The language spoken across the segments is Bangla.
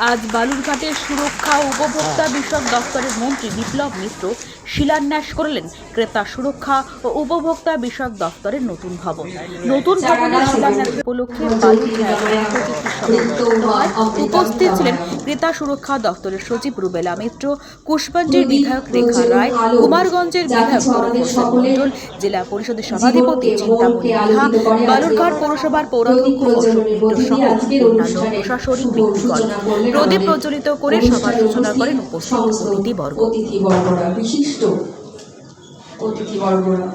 আজ বালুরঘাটের সুরক্ষা উপভোক্তা বিষয়ক দপ্তরের মন্ত্রী বিপ্লব মিত্র শিলান্যাস করলেন ক্রেতা সুরক্ষা ও উপভোক্তা বিষয়ক দপ্তরের নতুন ভবন নতুন ভবনের শিলান্যাস উপলক্ষে। উপস্থিত ছিলেন ক্রেতা সুরক্ষা দপ্তরের সচিব রুবেলা মিত্র কুশবাঞ্জির বিধায়ক রেখা রায়, কুমারগঞ্জের বিধায়ক জেলা পরিষদের সভাধিপতি চিন্তামণি বিহা বালুরঘাট পৌরসভার পৌরাধ্যক্ষ অশোক মিত্র সহ অন্যান্য প্রশাসনিক প্রদীপ প্রজ্বলিত করে সভার সূচনা করেন উপস্থিত অতিথিবর্গ। অতিথিবর্গরা বিশিষ্ট অতিথিবর্গরা।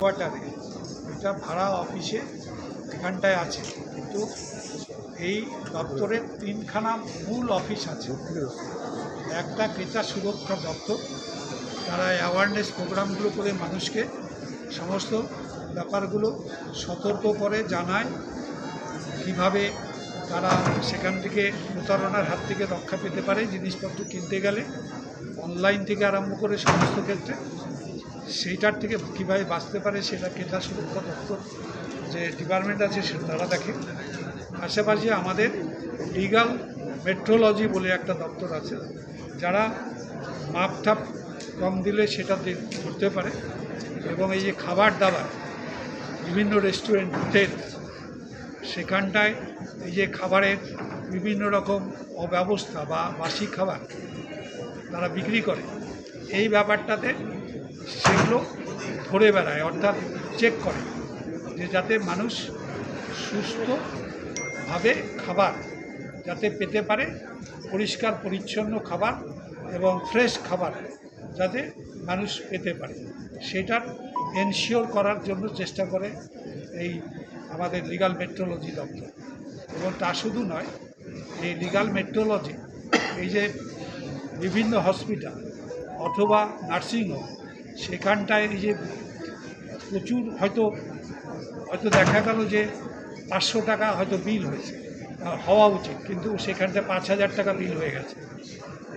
কোয়ার্টারে। এটা ভাড়া অফিসে এখানটায় আছে কিন্তু এই দপ্তরের তিনখানা মূল অফিস আছে। একটা ক্রেতা সুরক্ষা দপ্তর। তারা অ্যাওয়ারনেস প্রোগ্রামগুলো করে মানুষকে সমস্ত ব্যাপারগুলো সতর্ক করে, জানায় কীভাবে তারা সেখান থেকে প্রতারণার হাত থেকে রক্ষা পেতে পারে, জিনিসপত্র কিনতে গেলে অনলাইন থেকে আরম্ভ করে সমস্ত ক্ষেত্রে। সেইটার থেকে কীভাবে বাঁচতে পারে সেটা ক্রেতা সুরক্ষা দপ্তর যে ডিপার্টমেন্ট আছে সে তারা দেখে। পাশাপাশি আমাদের লিগাল মেট্রোলজি বলে একটা দপ্তর আছে। যারা মাপ টাপ কম দিলে সেটা করতে পারে। এবং এই যে খাবার দাবার, বিভিন্ন রেস্টুরেন্ট হোটেল সেখানটায় এই যে খাবারের বিভিন্ন রকম অব্যবস্থা বা বাসি খাবার তারা বিক্রি করে, এই ব্যাপারটাতে সেগুলো ধরে বেড়ায়, অর্থাৎ চেক করে যে যাতে মানুষ সুস্থভাবে খাবার যাতে পেতে পারে, পরিষ্কার, পরিচ্ছন্ন খাবার এবং ফ্রেশ খাবার যাতে মানুষ পেতে পারে। সেটার এনশিওর করার জন্য চেষ্টা করে এই আমাদের লিগাল মেট্রোলজি দপ্তর। এবং তা শুধু নয়, এই লিগাল মেট্রোলজি এই যে বিভিন্ন হসপিটাল অথবা নার্সিংহোম সেখানটায় এই যে প্রচুর হয়তো হয়তো দেখা গেল যে পাঁচশো টাকা হয়তো বিল হয়েছে। হওয়া উচিত, কিন্তু সেখানটায় পাঁচ হাজার টাকা বিল হয়ে গেছে।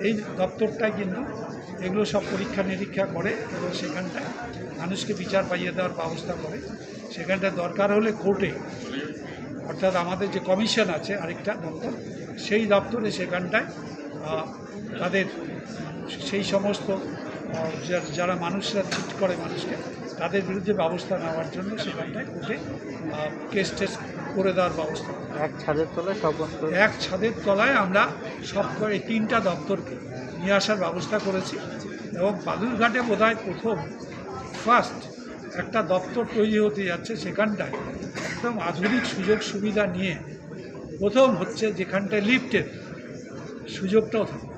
এই দপ্তরটায় কিন্তু এগুলো সব পরীক্ষা নিরীক্ষা করে এবং সেখানটায় মানুষকে বিচার পাইয়ে দেওয়ার ব্যবস্থা করে। সেখানটায় দরকার হলে কোর্টে অর্থাৎ আমাদের যে কমিশন আছে আরেকটা দপ্তর, সেই দপ্তরে সেখানটায় তাদের সেই সমস্ত যারা মানুষরা চিট করে মানুষকে তাদের বিরুদ্ধে ব্যবস্থা নেওয়ার জন্য সেখানটায় কোর্টে কেস টেস করে দেওয়ার ব্যবস্থা এক ছাদের তলায় সব এক ছাদের তলায় আমরা সব করে তিনটা দপ্তরকে নিয়ে আসার ব্যবস্থা করেছি এবং বালুরঘাটে বোধহয় প্রথম ফার্স্ট একটা দপ্তর তৈরি হতে যাচ্ছে সেখানটায়। একদম আধুনিক সুযোগ সুবিধা নিয়ে প্রথম হচ্ছে যেখানটায় লিফটের সুযোগটাও থাকবে